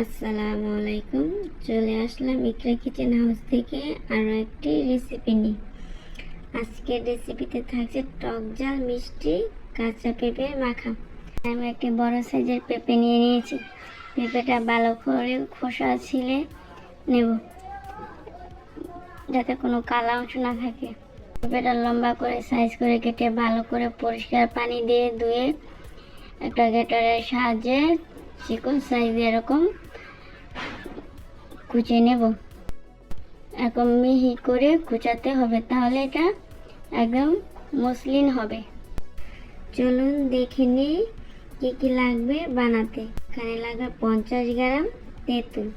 আসসালামু আলাইকুম চলে আসলাম ইকরা কিচেন হাউস থেকে আরও একটি রেসিপি নিয়ে। আজকের রেসিপিতে থাকছে টক ঝাল মিষ্টি, কাঁচা পেঁপে, মাখা। আমি একটি বড় সাইজের পেঁপে নিয়ে নিয়েছি। পেঁপেটা ভালো করে খোসা ছিলে নেব। যাতে কোনো কালা অংশ না থাকে। পেঁপেটা লম্বা করে সাইজ করে কেটে ভালো করে পরিষ্কার পানি দিয়ে ধুয়ে একটা গেটারের সাহায্যে চিকন সাইজ এরকম কুচিয়ে নেব। এখন মিহি করে কুচাতে হবে, তাহলে এটা একদম মসলিন হবে। চলুন দেখে নিই কী কী লাগবে বানাতে। এখানে লাগবে পঞ্চাশ গ্রাম তেঁতুল।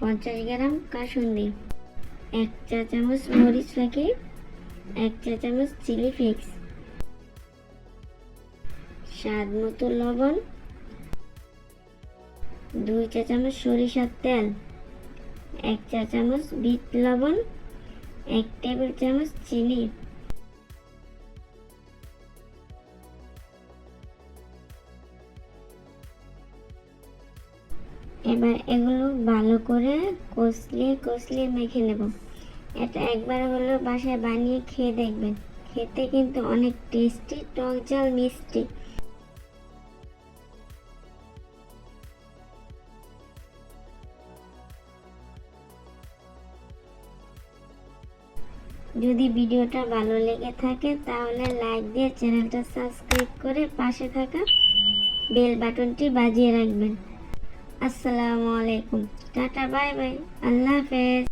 পঞ্চাশ গ্রাম কাসুন্দি। এক চা চামচ মরিচ ফাঁকি এক চা চামচ চিলি ফ্লেক্স। স্বাদ মতো লবণ। দুই চা চামচ সরিষার তেল। এক চা চামচ বিট লবণ, এক টেবিল চামচ চিনি। এবার এগুলো ভালো করে কষলিয়ে কষলিয়ে মেখে নেব। এটা একবার হলেও বাসায় বানিয়ে খেয়ে দেখবেন। খেতে কিন্তু অনেক টেস্টি টক ঝাল মিষ্টি। যদি ভিডিওটা ভালো লেগে থাকে, তাহলে লাইক দিয়ে চ্যানেলটা সাবস্ক্রাইব করে পাশে থাকা বেল বাটনটি বাজিয়ে রাখবেন। আসসালামু আলাইকুম। টাটা বাই বাই আল্লাহ হাফেজ।